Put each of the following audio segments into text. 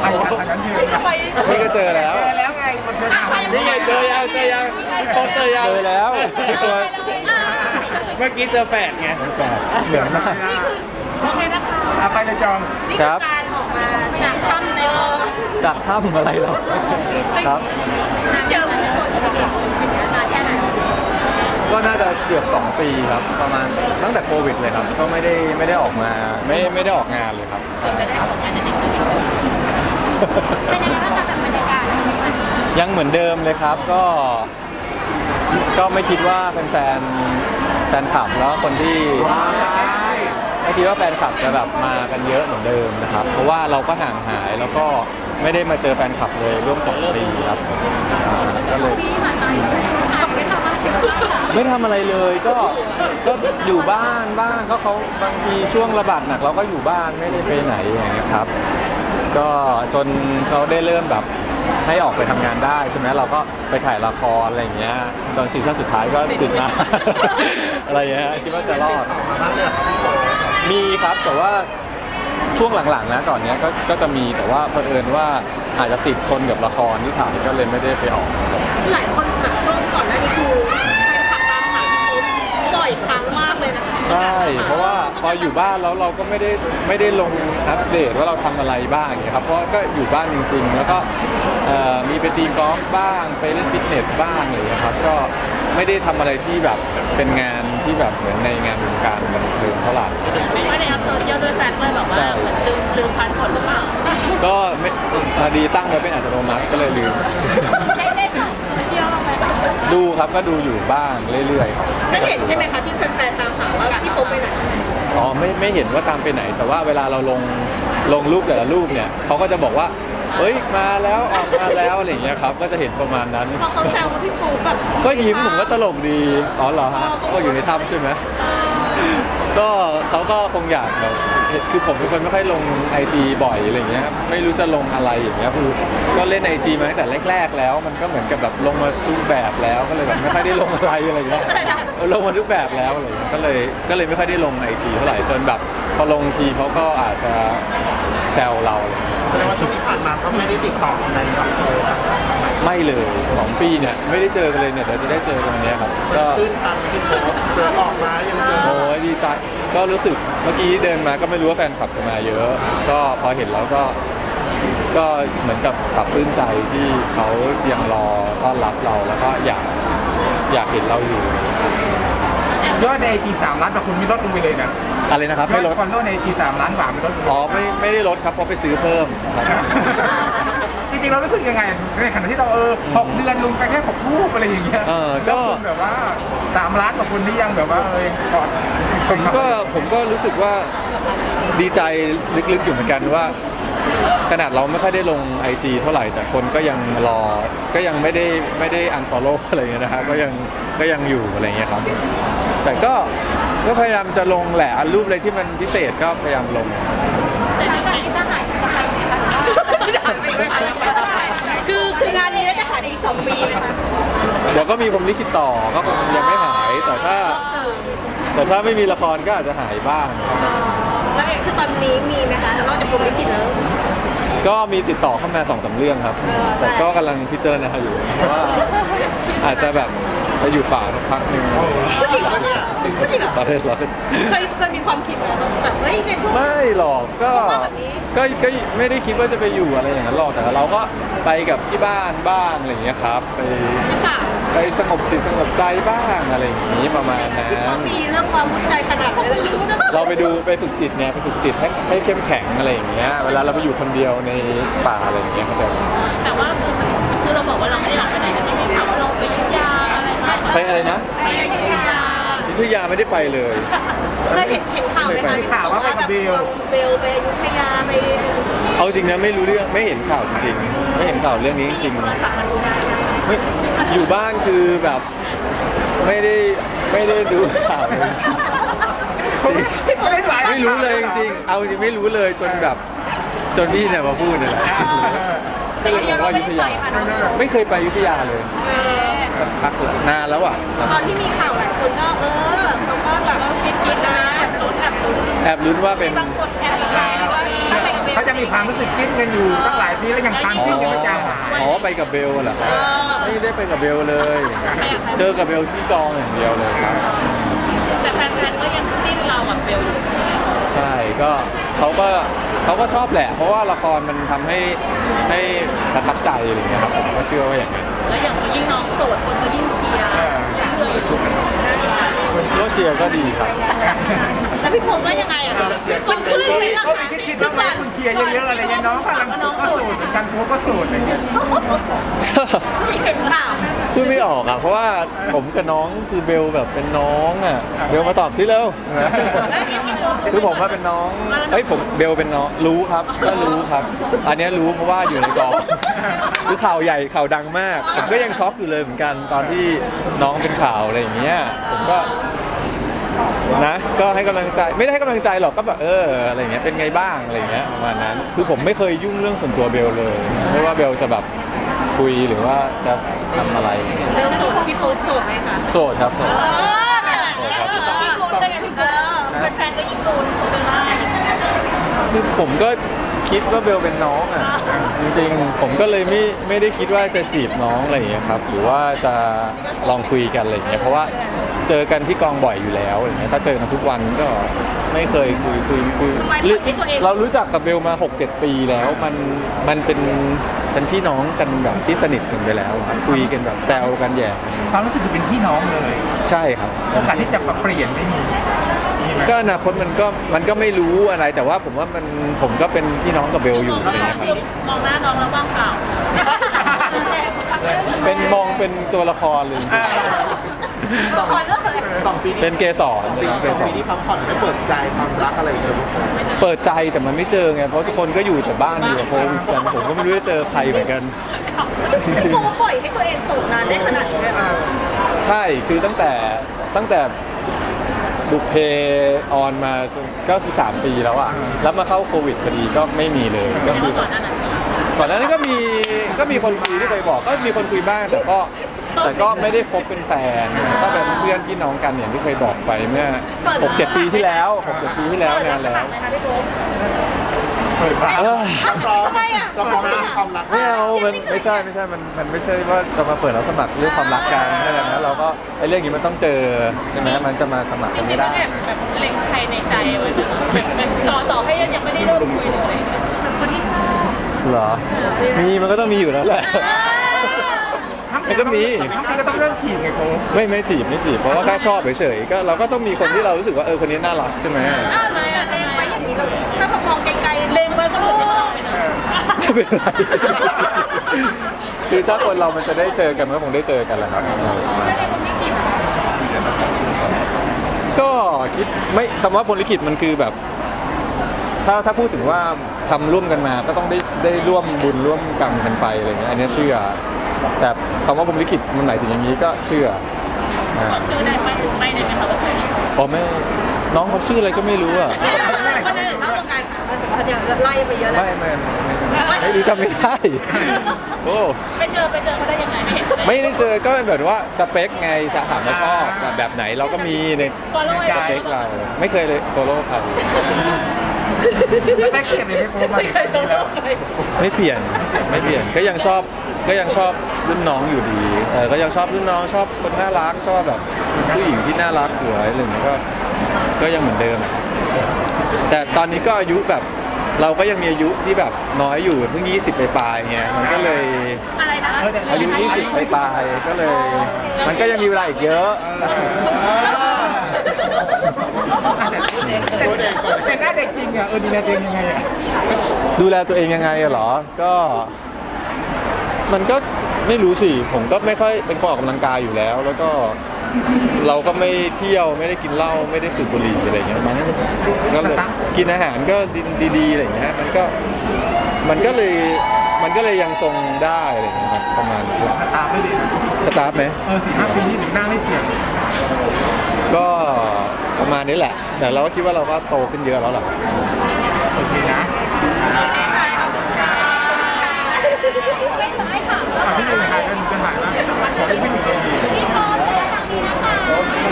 ใครกันทางนั้นยืนทำไมนี่ก็เจอแล้ว เจอแล้วไงมันเดินทาง นี่ไงเจอยังเจอยังพี่โป๊ปเจอยังเจอแล้วคือตัวเมื่อกี้เจอแฝดไง แฝดเหมือนมากโอเคนะคะอะไปเลยจองนี่คคืรัอบ การออกมาจากถ้ำในโลกจากถ้ำอะไรเราครับ เจอผู้คนเป็นนานแค่ไหนก็น่าจะเกือบ 2 ปีครับ ประมาณตั้งแต่โควิดเลยครับ ก็ไม่ได้ไม่ได้ออกมาไม่ไม่ได้ออกงานเลยครับเป็นไปได้ออกงานในสิ่งที่เกิด เป็นยังไงบ้างคะจากบรรยากาศยังเหมือนเดิมเลยครับก็ก็ไม่คิดว่าแฟนแฟนแฟนคลับแล้วคนที่ไม่คิดว่าแฟนคลับจะแบบมากันเยอะเหมือนเดิมนะครับ เพราะว่าเราก็ห่างหายแล้วก็ไม่ได้มาเจอแฟนคลับเลยร่วมสองปีครับอ่าก็เลย ปีที่ผ่านมาหายไปทำอะไรกันบ้างคะไม่ทำอะไรเลยก็ก็อยู่บ้านบ้างก็เขาบางทีช่วงระบาดหนักเราก็อยู่บ้านไม่ได้ไปไหนอย่างเงี้ยครับ ก็จนเขาได้เริ่มแบบให้ออกไปทำงานได้ใช่ไหมเราก็ไปถ่ายละครอะไรอย่างเงี้ยตอนซีซั่นสุดท้ายก็ติดมา อะไรอย่างเงี้ยคิดว่าจะรอด มีครับแต่ว่าช่วงหลังๆนะก่อนเนี้ยก็ก็จะมีแต่ว่าเผอิญว่าอาจจะติดชนกับละครที่ถ่ายก็เลยไม่ได้ไปออก หลายคน ใช่ เพราะว่าพออยู่บ้านแล้วเราก็ไม่ได้ไม่ได้ลงอัปเดตว่าเราทำอะไรบ้างอย่างเงี้ยครับเพราะก็อยู่บ้านจริง ๆ แล้วก็เอ่อมีไปตีกอล์ฟบ้างไปเล่นฟิตเนสบ้างอะไรอย่างเงี้ยครับก็ไม่ได้ทำอะไรที่แบบเป็นงานที่แบบเหมือนในงานวงการบันเทิงเท่าไหร่ ไม่ได้อัพโซเชียลด้วยแฟนเลยแบบว่าเหมือนลืมลืมพาสปอร์ตหรือเปล่าก็ไม่พอดีตั้งไว้เป็นอัตโนมัติก็เลยลืม ดูครับก็ดูอยู่บ้างเรื่อยๆครับได้เห็นใช่ไหมคะที่แฟนๆตามหาว่าพี่ปุ๊บไปไหนอ๋อไม่ไม่เห็นว่าตามไปไหน แต่ว่าเวลาเราลงลงรูปแต่ละรูปเนี่ยเขาก็จะบอกว่าเอ้ยมาแล้วออกมาแล้วอะไรอย่างเงี้ยครับ ก็จะเห็นประมาณนั้น พอเขาแซวว่าพี่ปุ๊บแบบก็ยิ้มผมก็ตลกดีอ๋อเหรอฮะก็อยู่ในถ้ำใช่ไหม ก็เขาก็คงอยากแบบคือผมเป็นคนไม่ค่อยลงไอจีบ่อยอะไรอย่างเงี้ยครับไม่รู้จะลงอะไรอย่างเงี้ยคือก็เล่นไอจีมาตั้งแต่แรก ๆ แล้ว มันก็เหมือนกับแบบลงมาทุกแบบแล้วก็เลยแบบไม่ค่อยได้ลงอะไรอะไรอย่างเงี้ยเออลงมาทุกแบบแล้วอะไรอย่างเงี้ยก็เลยก็เลยไม่ค่อยได้ลงไอจีเท่าไหร่จนแบบ พอลงทีเขาก็อาจจะแซวเรา แสดงว่าช่วงที่ผ่านมาก็ไม่ได้ติดต่อในกับโตครับไม่เลยสองปีเนี่ยไม่ได้เจอกันเลยเนี่ยเดี๋ยวจะได้เจอกันวันเนี้ยครับก็ ตื้นตันที่โตเจอออกมายังเจอโอ้ยดีใจก็รู้สึกเมื่อกี้เดินมาก็ไม่รู้ว่าแฟนคลับจะมาเยอะ ก็พอเห็นแล้วก็ ก็เหมือนกับปรับปลื้มใจที่เขายังรอต้อนรับเราแล้วก็อยากอยากเห็นเราอยู่ ยอดในไอจีสามล้านแต่คุณมีลดลงไปเลยนะอะไรนะครับ ยอไม่ดลดคอนโดในไอจีสามล้านบาทไม่ลดลงอ๋อไม่ไม่ได้ลดครับเพราะไปซื้อเพิ่มครับจริงๆเรารู้สึกยังไงในขณะที่เราเออหกเดือนลงไปแค่หกรูปอะไรอย่างเงี้ยเออก็แล้วคุณแบบว่าสามล้านกว่าคนที่ยังแบบว่าเออกอดผมก็ผมก็รู้สึกว่าดีใจลึกๆอยู่เหมือนกันว่า ขนาดเราไม่ค่อยได้ลง IG เท่าไหร่แต่คนก็ยังรอ ก็ยังไม่ได้ไม่ได้ unfollow อะไรอย่างเงี้ยนะครับก็ยังก็ยังอยู่อะไรอย่างเงี้ยครับ แต่ก็ก็พยายามจะลงแหละอันรูปอะไรที่มันพิเศษก็พยายามลง แต่หลังจากนี้จะหายจะไปไหมคะคือคืองานนี้แล้วจะหายในอีกสองปีไหมคะเดี๋ยวก็มีผมลิขิตต่อก็คงยังไม่หายแต่ถ้า แต่ถ้าไม่มีละครก็อาจจะหายบ้างแล้ว คือตอนนี้มีไหมคะนอกจากผมลิขิตแล้ว ก็มีติดต่อเข้ามาสองสามเรื่องครับ เออ แต่ก็กำลังพิจารณาอยู่ว่าอาจจะแบบไปอยู่ป่าสักพักหนึ่งพูดจริงเหรอเนี่ยพูดจริงเหรอเราเล่นเราเล่นเคยเคยมีความคิดไหมแบบเฮ้ยในทุก ไม่หรอกก็ว่าแบบนี้ ก็ก็ไม่ได้คิดว่าจะไปอยู่อะไรอย่างนั้นหรอกแต่เราก็ไปกับที่บ้านบ้างอะไรอย่างเงี้ยครับไปค่ะ ไปสงบจิตสงบใจบ้างอะไรอย่างนี้ประมาณนั้เขานมีเรื่องความวุ่นใจขนาดนั้นเลยเราไปดูไปฝึกจิตเนี่ยไปฝึกจิตให้ให้เข้มแข็งอะไรอย่างเงี้ยเวลาเราไปอยู่คนเดียวในป่าอะไรอย่างเงี้ยเขาใจะแต่ว่าคือคือเราบอกว่าเราไม่ได้หลับไปไหนแต่ไม่มีข่าวว่าเราไปอยุธยาอะไรมาไปอะไรนะไปอยุธยาอยุธยาไม่ได้ไปเลย เคยเห็นเห็นข่าวไหมคะมีข่าวว่าไปกับเบล เบลไปอยุธยาไปเอาจริงนะไม่รู้เรื่องไม่เห็นข่าวจริงๆไม่เห็นข่าวเรื่องนี้จริงโทรศัพท์มาดูได้ๆไม่ อยู่บ้านคือแบบไม่ได้ไม่ได้ดูข่าวเลยจริงไม่ได้หลายๆไม่รู้เลยจริงๆเอาจริงๆไม่รู้เลยจนแบบจนพี่เนี่ยมาพูดเนี่ยแหละก็เลยบอกว่าอยุธยาไม่เคยไปอยุธยาเลยเออสักพักแล้วนานแล้วอะตอนที่มีข่าวหลายคนก็เออเขาก็แบบคิดคิดนะแอบลุ้นแอบลุ้นแอบลุ้นว่าเป็นบางคนแอบลุ้น ยังมีความรู้สึกจิ้นกันอยู่ตั้งหลายปีแล้วยังความจิ้นยังไม่จางหายอ๋อไปกับเบลเหรอครับไม่ได้ไปกับเบลเลย เจอกับเบลที่กองอย่างเดียวเลยครับ แต่แฟนๆก็ยังจิ้นเรากับเบลอยู่ ใช่ก็เขาก็เขาก็ชอบแหละ เพราะว่าละครมันทำให้ให้ประทับใจอะไรอย่างเงี้ยครับผมก็เชื่อว่าอย่างนั้น แล้วอย่างยิ่งน้องโสดคนก็ยิ่งเชียร์เรื่อยๆก็ เชียร์ก็ดีครับ แล้วพี่พงษ์ว่ายังไงอะมันขึ้นไหมล่ะเขาคะคิดคิดว่าไหมคุณเชียร์เยอะๆอะไรเงี้ยน้องกำลังก็โสดเหมือนกันโพก็โสดอะไรเงี้ยข่าวพูดไม่ออกอะเพราะว่าผมกับน้องคือเบลแบบเป็นน้องอะเบลมาตอบซิเร็วนะคือผมว่าเป็นน้องเอ้ยผมเบลเป็นน้องรู้ครับก็รู้ครับ อันเนี้ยรู้เพราะว่าอยู่ในกองคือข่าวใหญ่ข่าวดังมาก ผมก็ยังช็อกอยู่เลยเหมือนกันตอนที่น้องเป็นข่าวอะไรอย่างเงี้ยผมก็ นะก็ให้กำลังใจไม่ได้ให้กำลังใจหรอกก็แบบเอออะไรอย่างเงี้ยเป็นไงบ้างอะไรอย่างเงี้ยประมาณนั้นคือผมไม่เคยยุ่งเรื่องส่วนตัวเบลเลย ไม่ว่าเบลจะแบบคุยหรือว่าจะทำอะไรเบลโสดพี่โพงษ์โสดไหมคะโสดครับโสดเออเนี่ยยิ่งลุ้นเลยไงพี่เออแฟนๆก็ยิ่งลุ้นเบลล่าคือผมก็ คิดว่าเบลเป็นน้องอะจริงๆ ผมก็เลยไม่ไม่ได้คิดว่าจะจีบน้องอะไรอย่างเงี้ยครับหรือว่าจะลองคุยกันอะไรอย่างเงี้ยเพราะว่าเจอกันที่กองบ่อยอยู่แล้วอะไรเงี้ยถ้าเจอกันทุกวันก็ไม่เคยคุยคุยคุยเรารู้จักกับเบลมา 6-7 ปีแล้วมันมันเป็นเป็นพี่น้องกันแบบที่สนิทกันไปแล้วอะคุยกันแบบแซวกันแย่ความรู้สึกคือเป็นพี่น้องเลย ใช่ครับ โอกาสที่จะปรับเปลี่ยนไม่มีมีไหม ก็อนาคตมันก็มันก็ไม่รู้อะไรแต่ว่าผมว่ามันผมก็เป็นพี่น้องกับเบลอยู่อะไรเงี้ยครับมองหน้าน้องแล้วว่างเปล่าเป็นมองเป็นตัวละครเลยจริงละครก็เคยสองปีๆนี้เป็นเกสรปีเป็นเกสสองรปีนี้พักผ่อนไม่เปิดใจความรักอะไรเลยเปิดใจแต่มันไม่เจอไงเพราะทุกคนก็อยู่แต่บ้านอยู่กับโควิดกันผมก็ไม่รู้จะเจอใครเหมือนกัน จริงพี่พงษ์ปล่อยให้ตัวเองโสดนานได้ขนาดนี้เลยเหรอๆใช่คือตั้งแต่ตั้งแต่ บุกเพออนมาจนก็คือ 3 ปีแล้วอะแล้วมาเข้าโควิดพอดีก็ไม่มีเลยก็คือก่อนหน้านั้นก่อนหน้านั้นก็มีก็มีคนคุยที่เคยบอกก็มีคนคุยบ้างแต่ก็แต่ก็ไม่ได้คบเป็นแฟน ก็เป็นเพื่อนพี่น้องกันอย่างที่เคยบอกไปเมื่อ6-7 ปีที่แล้ว6-7ปีที่แล้วนานแล้วไหมคะพี่พงษ์ เปิดบ้านเอ้ยเราพร้อมทำไมอะเราพร้อมจะมีความรักไม่เอามันไม่ใช่ไม่ใช่มันมันไม่ใช่ว่าจะมาเปิดรับสมัครเรื่องความรักกันอะไรนะเราก็ไอ้เรื่องนี้มันต้องเจอใช่ไหมมันจะมาสมัครกันไม่ได้แบบเล็งใครในใจไว้แบบแบบต่อต่อให้ยังไม่ได้เริ่มคุยหรืออะไรแบบคนที่ชอบ เหรอ มีมันก็ต้องมีอยู่แล้วแหละ มันก็มี ทั้งทีก็ต้องเริ่มถีบไงโค้ชไม่ไม่จีบไม่จีบเพราะว่าแค่ชอบเฉยๆก็เราก็ต้องมีคนที่เรารู้สึกว่าเออคนนี้น่ารักใช่ไหม อ้าวแต่เล็งไว้อย่างนี้เราถ้าพอมอง ไม่เป็นไร คือถ้าคนเรามันจะได้เจอกันมันก็คงได้เจอกันแหละครับไม่ได้ผมไม่คิดก็คิดไม่คำว่าพลลิขิตมันคือแบบ ถ้าถ้าพูดถึงว่าทำร่วมกันมาก็ต้องได้ได้ร่วมบุญร่วมกรรมกันไปอะไรเงี้ยอันเนี้ยเชื่อ แต่คำว่าพรหมลิขิตมันหมายถึงอย่างนี้ก็เชื่ออ่าชื่อได้ไหมไม่ได้ไหมคะว่าใครอ๋อไม่น้องเขาชื่ออะไรก็ไม่รู้อะ คนอื่นนอกวงการเดี๋ยวไล่ไปเยอะแล้ว ไม่ไม่ไม่ไม่ไม่รู้จำไม่ได้โอ้ไปเจอไปเจอเขาได้ยังไงไม่เห็นเลยไม่ได้เจอก็เป็นแบบว่าสเปคไงถ้าถามว่าชอบแบบแบบไหนเราก็มีในฟอลโล่สเปคเราไม่เคยเลยโซโล่ใครสเปคเปลี่ยนเลยไหมโค้ชมาถึงปีนี้แล้วไม่เปลี่ยนไม่เปลี่ยนก็ยังชอบก็ยังชอบรุ่นน้องอยู่ดีเออก็ยังชอบรุ่นน้องชอบคนน่ารักชอบแบบผู้หญิงที่น่ารักสวยอะไรอย่างเงี้ยก็ก็ยังเหมือนเดิมอะ แต่ตอนนี้ก็อายุแบบเราก็ยังมีอายุที่แบบน้อยอยู่เพิ่ง 20 ไปปลายๆไงมันก็เลยอะไรนะเออแต่ อายุ 20 ไปปลายๆก็เลย มันก็ยังมีเวลาอีกเยอะแต่หน้าเด็กจริงอะเออดีนะเด็กยังไงอะดูแลตัวเองยังไงอะเหรอ ก็ มันก็ไม่รู้สิ ผมก็ไม่ค่อยเป็นคนออกกำลังกายอยู่แล้ว แล้วก็ เราก็ไม่เที่ยวไม่ได้กินเหล้าไม่ได้สูบบุหรี่อะไรอย่างเงี้ยมั้งก็เลยกินอาหารก็ดีๆอะไรอย่างเงี้ยมันก็มันก็เลยมันก็เลยยังทรงได้อะไรอย่างเงี้ยครับประมาณนี้สตาร์ไม่ดีนะสตาร์ทไหมเออสี่ห้าปีนี้ถึงหน้าไม่เปลี่ยนก็ประมาณนี้แหละ แต่เราก็คิดว่าเราก็โตขึ้นเยอะแล้วแหละโอเคนะอะพี่หนึ่งถ่ายกันจะถ่ายว่าขอให้พี่หนึ่ง ใจดี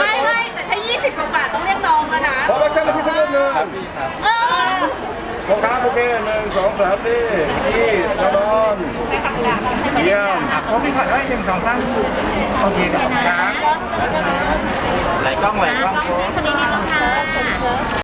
ไม่ไม่แต่ถ้า20กว่าต้องเรียกน้องแล้วนะเพราะว่าฉันเป็นพี่ชายเรื่องหนึ่งครับพี่ครับเออโอเคโอเคหนึ่งสองสามนี่ที่นอนเยี่ยมอะพบพี่ขอได้หนึ่งสองสามโอเคครับไหลกล้องไหลกล้อง สวัสดีนิดนึงค่ะ